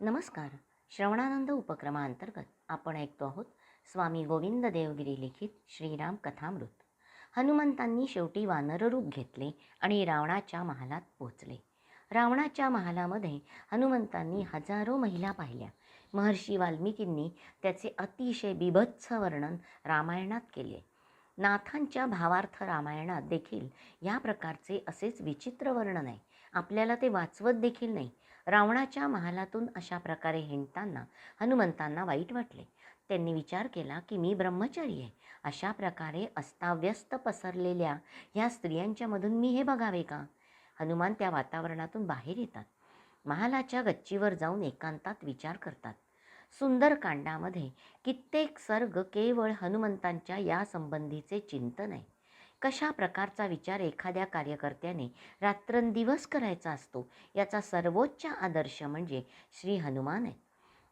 नमस्कार. श्रवणानंद उपक्रमाअंतर्गत आपण ऐकतो आहोत स्वामी गोविंद देवगिरी लिखित श्रीराम कथामृत. हनुमंतांनी शेवटी वानररूप घेतले आणि रावणाच्या महालात पोचले रावणाच्या महालामध्ये हनुमंतांनी हजारो महिला पाहिल्या. महर्षी वाल्मिकींनी त्याचे अतिशय बिभत्स वर्णन रामायणात केले. नाथांच्या भावार्थ रामायणात देखील या प्रकारचे असेच विचित्र वर्णन आहे. आपल्याला ते वाचवत देखील नाही. रावणाच्या महालातून अशा प्रकारे हिंडताना हनुमंतांना वाईट वाटले. त्यांनी विचार केला की मी ब्रह्मचारी आहे. अशा प्रकारे अस्ताव्यस्त पसरलेल्या ह्या स्त्रियांच्यामधून मी हे बघावे का? हनुमान त्या वातावरणातून बाहेर येतात. महालाच्या गच्चीवर जाऊन एकांतात विचार करतात. सुंदरकांडामध्ये कित्येक सर्ग केवळ हनुमंतांच्या या संबंधीचे चिंतन आहे. कशा प्रकारचा विचार एखाद्या कार्यकर्त्याने रात्रंदिवस करायचा असतो याचा सर्वोच्च आदर्श म्हणजे श्री हनुमान आहे.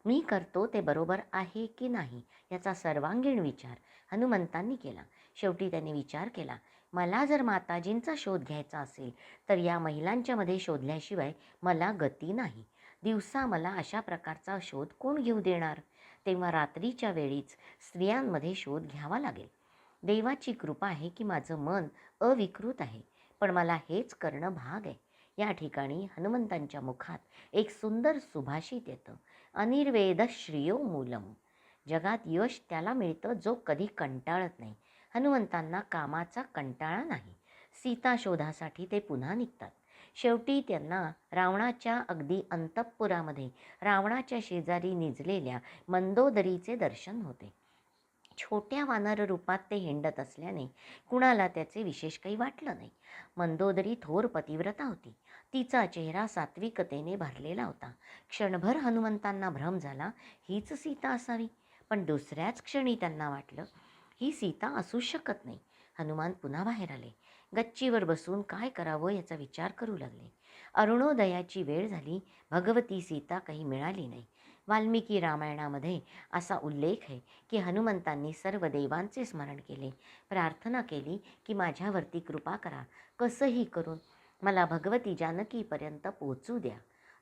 मी करतो ते बरोबर आहे की नाही याचा सर्वांगीण विचार हनुमंतांनी केला. शेवटी त्यांनी विचार केला मला जर माताजींचा शोध घ्यायचा असेल तर या महिलांच्यामध्ये शोधल्याशिवाय मला गती नाही. दिवसा मला अशा प्रकारचा शोध कोण घेऊ देणार? तेव्हा रात्रीच्या वेळीच स्त्रियांमध्ये शोध घ्यावा लागेल. देवाची कृपा आहे की माझं मन अविकृत आहे पण मला हेच करणं भाग आहे. या ठिकाणी हनुमंतांच्या मुखात एक सुंदर सुभाषित येतं. अनिर्वेद श्रियो मूलम. जगात यश त्याला मिळतं जो कधी कंटाळत नाही. हनुमंतांना कामाचा कंटाळा नाही. सीता शोधासाठी ते पुन्हा निघतात. शेवटी त्यांना रावणाच्या अगदी अंतःपुरामध्ये रावणाच्या शेजारी निजलेल्या मंदोदरीचे दर्शन होते. छोट्या वानर रूपात ते हिंडत असल्याने कुणाला त्याचे विशेष काही वाटलं नाही. मंदोदरी थोर पतिव्रता होती. तिचा चेहरा सात्विकतेने भरलेला होता. क्षणभर हनुमंतांना भ्रम झाला हीच सीता असावी. पण दुसऱ्याच क्षणी त्यांना वाटलं ही सीता असू शकत नाही. हनुमान पुन्हा बाहेर आले. गच्चीवर बसून काय करावं याचा विचार करू लागले. अरुणोदयाची वेळ झाली भगवती सीता काही मिळाली नाही. वाल्मिकी रामायणामध्ये असा उल्लेख आहे की हनुमंतांनी सर्व देवांचे स्मरण केले. प्रार्थना केली की माझ्यावरती कृपा करा. कसंही करून मला भगवती जानकीपर्यंत पोचू द्या.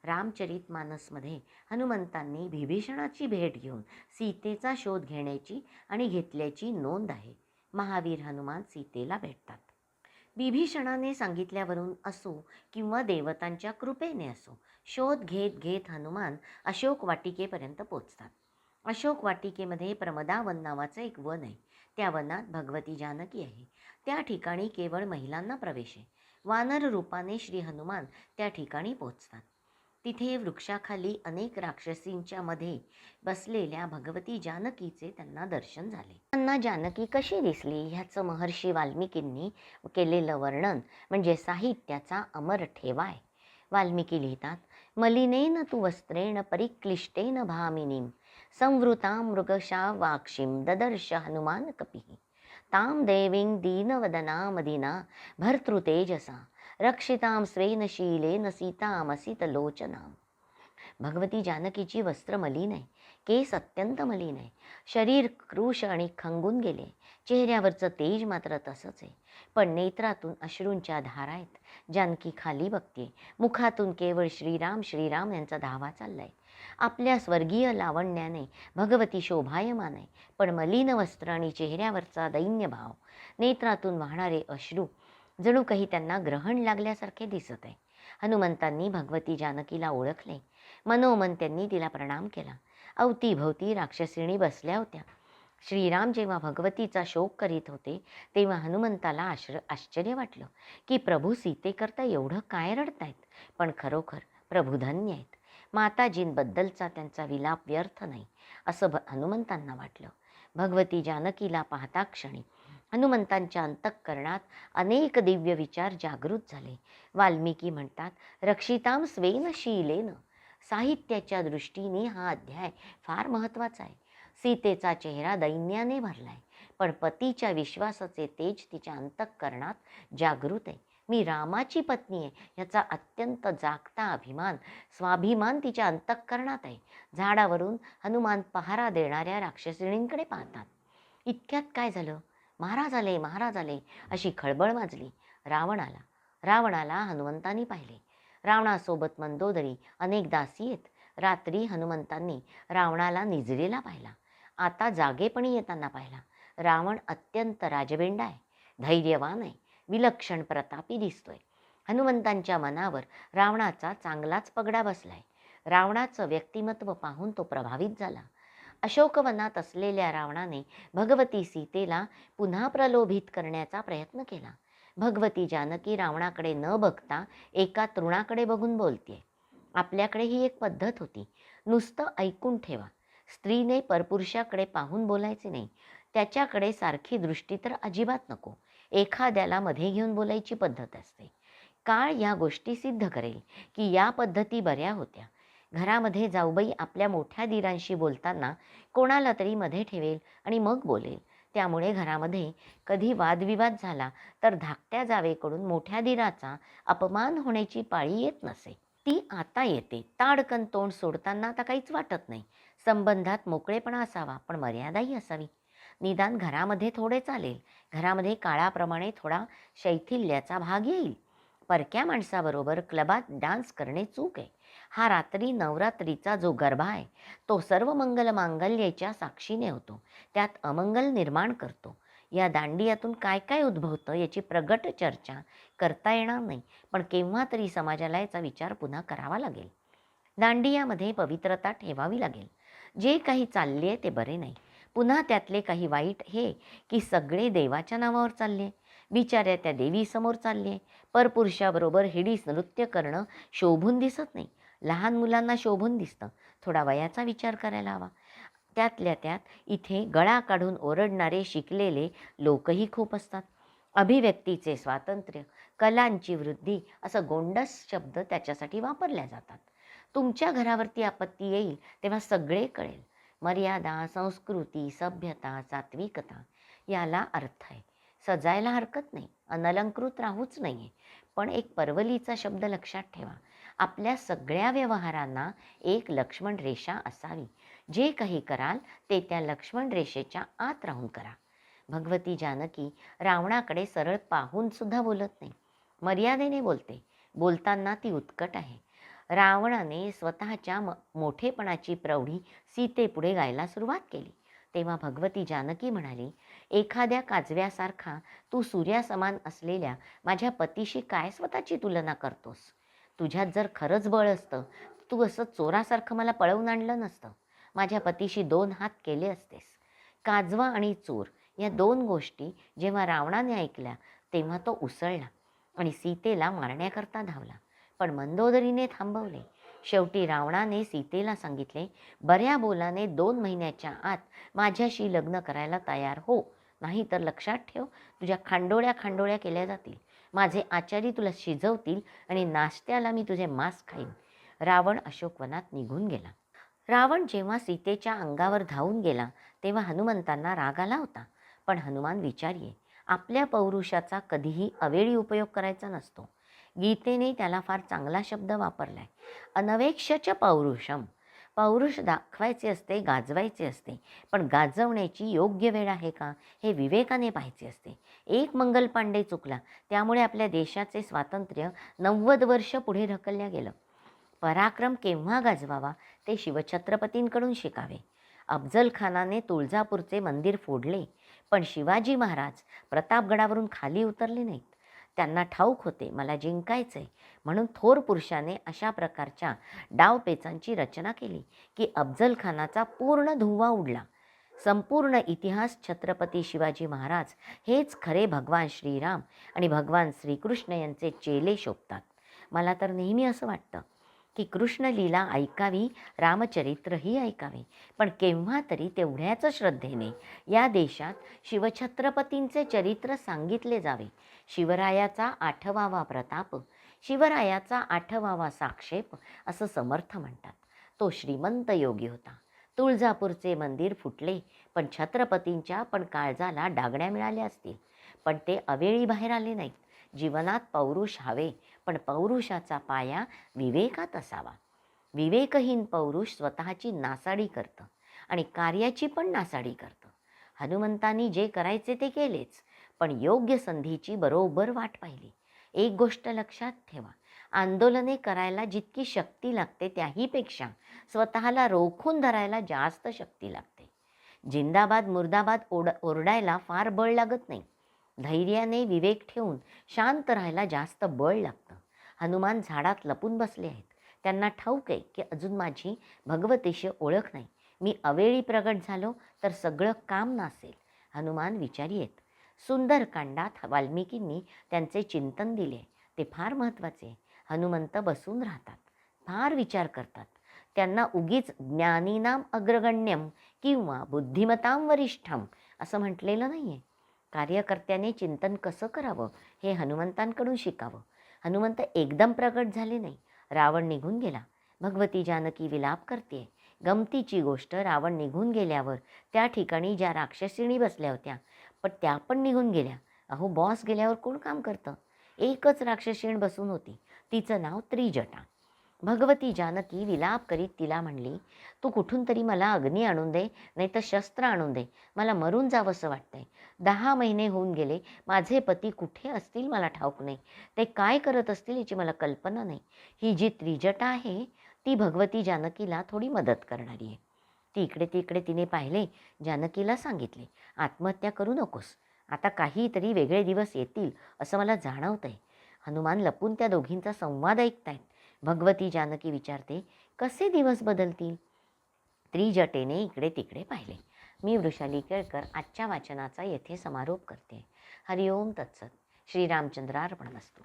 रामचरित मानसमध्ये हनुमंतांनी विभीषणाची भेट घेऊन सीतेचा शोध घेण्याची आणि घेतल्याची नोंद आहे. महावीर हनुमान सीतेला भेटतात. विभीषणाने सांगितल्यावरून असो किंवा देवतांच्या कृपेने असो शोध घेत घेत हनुमान अशोक वाटिकेपर्यंत पोचतात. अशोक वाटिकेमध्ये प्रमदावन नावाचं एक वन आहे. त्या वनात भगवती जानकी आहे. त्या ठिकाणी केवळ महिलांना प्रवेश आहे. वानर रूपाने श्री हनुमान त्या ठिकाणी पोचतात. तिथे वृक्षाखाली अनेक राक्षसींच्या मध्ये बसलेल्या भगवती जानकीचे त्यांना दर्शन झाले. त्यांना जानकी कशी दिसली? ह्याचं महर्षी वाल्मिकींनी केलेलं वर्णन म्हणजे साहित्याचा अमर ठेवाय वाल्मिकी लिहितात मलिनेन तु वस्त्रेण परिक्लिष्टेन भामिनीं संवृता मृगशा वाक्षीं ददर्श हनुमान कपिः। तां देवीं दीनवदनामदिना भर्तृतेजसा रक्षितां स्वेन शीलेन सीतामसितलोचनां भगवती जानकीची वस्त्र मलिन आहे केस अत्यंत मलिन आहे शरीर क्रूश आणि खंगून गेले चेहऱ्यावरचं तेज मात्र तसंच आहे पण नेत्रातून अश्रूंच्या धारा आहेत जानकी खाली बघते मुखातून केवळ श्रीराम श्रीराम यांचा धावा चाललाय. आपल्या स्वर्गीय लावण्याने भगवती शोभायमान आहे पण मलिन वस्त्र आणि चेहऱ्यावरचा दैन्यभाव नेत्रातून वाहणारे अश्रू जणू काही त्यांना ग्रहण लागल्यासारखे दिसत आहे. हनुमंतांनी भगवती जानकीला ओळखले. मनोमन त्यांनी तिला प्रणाम केला. अवतीभवती राक्षसिणी बसल्या होत्या. श्रीराम जेव्हा भगवतीचा शोक करीत होते तेव्हा हनुमंताला आश्र आश्चर्य वाटलं की प्रभू सीतेकरता एवढं काय रडतायत? पण खरोखर प्रभू धन्य आहेत. माताजींबद्दलचा त्यांचा विलाप व्यर्थ नाही असं भ हनुमंतांना वाटलं. भगवती जानकीला पाहता क्षणी हनुमंतांच्या अंतःकरणात अनेक दिव्य विचार जागृत झाले. वाल्मिकी म्हणतात रक्षिताम स्वेन शीलेन. साहित्याच्या दृष्टीने हा अध्याय फार महत्त्वाचा आहे. सीतेचा चेहरा दैन्याने भरलाय पण पतीच्या विश्वासाचे तेज तिच्या अंतःकरणात जागृत आहे. मी रामाची पत्नी आहे याचा अत्यंत जागता अभिमान स्वाभिमान तिच्या अंतःकरणात आहे. झाडावरून हनुमान पहारा देणाऱ्या राक्षसिणींकडे पाहतात. इतक्यात काय झालं? महाराज आले महाराज आले अशी खळबळ माजली. रावणाला रावणाला हनुमंतानी पाहिले. रावणासोबत मंदोदरी अनेक दासी येत. रात्री हनुमंतांनी रावणाला निजलेला पाहिला. आता जागेपणी येताना पाहिला. रावण अत्यंत राजबेंडा आहे. धैर्यवान आहे. विलक्षण प्रतापी दिसतोय. हनुमंतांच्या मनावर रावणाचा चांगलाच पगडा बसलाय. रावणाचं व्यक्तिमत्व पाहून तो प्रभावित झाला. अशोकवनात असलेल्या रावणाने भगवती सीतेला पुन्हा प्रलोभित करण्याचा प्रयत्न केला. भगवती जानकी रावणाकडे न बघता एका तृणाकडे बघून बोलते आपल्याकडे ही एक पद्धत होती. नुसतं ऐकून ठेवा. स्त्रीने परपुरुषाकडे पाहून बोलायचे नाही. त्याच्याकडे सारखी दृष्टी तर अजिबात नको. एखाद्याला मध्ये घेऊन बोलायची पद्धत असते. काळ या गोष्टी सिद्ध करेल की या पद्धती बऱ्या होत्या. घरामध्ये जाऊबाई आपल्या मोठ्या दिरांशी बोलताना कोणाला तरी मध्ये ठेवेल आणि मग बोलेल. त्यामुळे घरामध्ये कधी वादविवाद झाला तर धाकट्या जावेकडून मोठ्या दिराचा अपमान होण्याची पाळी येत नसे. ती आता येते. ताडकन तोंड सोडताना आता काहीच वाटत नाही. संबंधात मोकळेपणा असावा पण मर्यादाही असावी. निदान घरामध्ये थोडे चालेल. घरामध्ये काळाप्रमाणे थोडा शैथिल्याचा भाग येईल. परक्या माणसाबरोबर क्लबात डान्स करणे चूक आहे. हा रात्री नवरात्रीचा जो गरबा आहे तो सर्व मंगल मांगल्याच्या साक्षीने होतो. त्यात अमंगल निर्माण करतो. या दांडियातून काय काय उद्भवतं याची प्रगट चर्चा करता येणार नाही पण केव्हा तरी समाजाला याचा विचार पुन्हा करावा लागेल. दांडियामध्ये पवित्रता ठेवावी लागेल. जे काही चालले आहे ते बरे नाही. पुन्हा त्यातले काही वाईट हे की सगळे देवाच्या नावावर चालले. बिचाऱ्या त्या देवीसमोर चालले परपुरुषाबरोबर हिडीस नृत्य करणं शोभून दिसत नाही. लहान मुलांना शोभून दिसतं. थोडा वयाचा विचार करायला हवा. त्यातल्या त्यात इथे गळा काढून ओरडणारे शिकलेले लोकही खूप असतात. अभिव्यक्तीचे स्वातंत्र्य कलांची वृद्धी असं गोंडस शब्द त्याच्यासाठी वापरल्या जातात. तुमच्या घरावरती आपत्ती येईल तेव्हा सगळे कळेल. मर्यादा संस्कृती सभ्यता सात्विकता याला अर्थ आहे. सजायला हरकत नाही अनलंकृत राहूच नाही आहे पण एक परवलीचा शब्द लक्षात ठेवा. आपल्या सगळ्या व्यवहारांना एक लक्ष्मण रेषा असावी. जे काही कराल ते त्या लक्ष्मण रेषेच्या आत राहून करा. भगवती जानकी रावणाकडे सरळ पाहून सुद्धा बोलत नाही. मर्यादेने बोलते. बोलताना ती उत्कट आहे. रावणाने स्वतःच्या म मोठेपणाची प्रौढी सीतेपुढे गायला सुरुवात केली. तेव्हा भगवती जानकी म्हणाली एखाद्या काजव्यासारखा तू सूर्यासमान असलेल्या माझ्या पतीशी काय स्वतःची तुलना करतोस? तुझ्यात जर खरंच बळ असतं तू असं चोरासारखं मला पळवून आणलं नसतं. माझ्या पतीशी दोन हात केले असतेस. काजवा आणि चोर या दोन गोष्टी जेव्हा रावणाने ऐकल्या तेव्हा तो उसळला आणि सीतेला मारण्याकरता धावला. पण मंदोदरीने थांबवले. शेवटी रावणाने सीतेला सांगितले बऱ्या बोलाने दोन महिन्याच्या आत माझ्याशी लग्न करायला तयार हो नाही तर लक्षात ठेव तुझ्या खांडोळ्या खांडोळ्या केल्या जातील. माझे आचारी तुला शिजवतील आणि नाश्त्याला मी तुझे मांस खाईन. रावण अशोकवनात निघून गेला. रावण जेव्हा सीतेच्या अंगावर धावून गेला तेव्हा हनुमंतांना राग आला होता. पण हनुमान विचारिये आपल्या पौरुषाचा कधीही अवेळी उपयोग करायचा नसतो. गीतेने त्याला फार चांगला शब्द वापरला आहे अनवेक्षच पौरुषम. पौरुष दाखवायचे असते गाजवायचे असते पण गाजवण्याची योग्य वेळ आहे का? हे विवेकाने पाहायचे असते. एक मंगल पांडे चुकला त्यामुळे आपल्या देशाचे स्वातंत्र्य नव्वद वर्ष पुढे ढकलल्या गेलं. पराक्रम केव्हा गाजवावा ते शिवछत्रपतींकडून शिकावे. अफजल खानाने तुळजापूरचे मंदिर फोडले पण शिवाजी महाराज प्रतापगडावरून खाली उतरले नाहीत. त्यांना ठाऊक होते मला जिंकायचं आहे म्हणून थोर पुरुषाने अशा प्रकारच्या डावपेचांची रचना केली की अफजल खानाचा पूर्ण धुव्वा उडला. संपूर्ण इतिहास छत्रपती शिवाजी महाराज हेच खरे भगवान श्रीराम आणि भगवान श्रीकृष्ण यांचे चेले शोभतात. मला तर नेहमी असं वाटतं की कृष्णलीला ऐकावी रामचरित्रही ऐकावे पण केव्हा तरी तेवढ्याच श्रद्धेने या देशात शिवछत्रपतींचे चरित्र सांगितले जावे. शिवरायाचा आठवावा प्रताप शिवरायाचा आठवावा साक्षेप असं समर्थ म्हणतात. तो श्रीमंत योगी होता. तुळजापूरचे मंदिर फुटले पण छत्रपतींच्या पण काळजाला डागण्या मिळाल्या असतील. पण ते अवेळी बाहेर आले नाहीत. जीवनात पौरुष हवे पण पौरुषाचा पाया विवेकात असावा. विवेकहीन पौरुष स्वतःची नासाडी करतं आणि कार्याची पण नासाडी करतं. हनुमंतांनी जे करायचे ते केलेच. पण योग्य संधीची बरोबर वाट पाहिली. एक गोष्ट लक्षात ठेवा आंदोलने करायला जितकी शक्ती लागते त्याहीपेक्षा स्वतःला रोखून धरायला जास्त शक्ती लागते. जिंदाबाद मुर्दाबाद ओढ ओरडायला फार बळ लागत नाही. धैर्याने विवेक ठेवून शांत राहायला जास्त बळ लागतं. हनुमान झाडात लपून बसले आहेत. त्यांना ठाऊक आहे की अजून माझी भगवतीशी ओळख नाही. मी अवेळी प्रगट झालो तर सगळं काम नासेल. हनुमान विचारी आहेत. सुंदरकांडात वाल्मिकींनी त्यांचे चिंतन दिले. ते फार महत्त्वाचे. हनुमंत बसून राहतात. फार विचार करतात. त्यांना उगीच ज्ञानीनाम अग्रगण्यम किंवा बुद्धिमतां वरिष्ठम असं म्हटलेलं नाही आहे कार्यकर्त्याने चिंतन कसं करावं हे हनुमंतांकडून शिकावं. हनुमंत एकदम प्रगट झाले नाही. रावण निघून गेला. भगवती जानकी विलाप करते. गमतीची गोष्ट रावण निघून गेल्यावर त्या ठिकाणी ज्या राक्षसिणी बसल्या होत्या पण त्या पण निघून गेल्या. अहो बॉस गेल्यावर कोण काम करतं? एकच राक्षसीण बसून होती. तिचं नाव त्रिजटा. भगवती जानकी विलाप करीत तिला म्हणली तू कुठून तरी मला अग्नी आणून दे नाही तर शस्त्र आणून दे. मला मरून जावंसं वाटतंय. दहा महिने होऊन गेले. माझे पती कुठे असतील मला ठाऊक नाही. ते काय करत असतील याची मला कल्पना नाही. ही जी त्रिजटा आहे ती भगवती जानकीला थोडी मदत करणारी आहे. ती इकडे तिकडे तिने पाहिले जानकीला सांगितले आत्महत्या करू नकोस आता काहीतरी वेगळे दिवस येतील असं मला जाणवतं आहे हनुमान लपून त्या दोघींचा संवाद ऐकतायत. भगवती जानकी विचारते कसे दिवस बदलतील? त्रिजटेने इकडे तिकडे पाहिले. मी वृषाली केळकर आजच्या वाचनाचा येथे समारोप करते. हरिओम तत्सत. श्रीरामचंद्रार्पणमस्तू.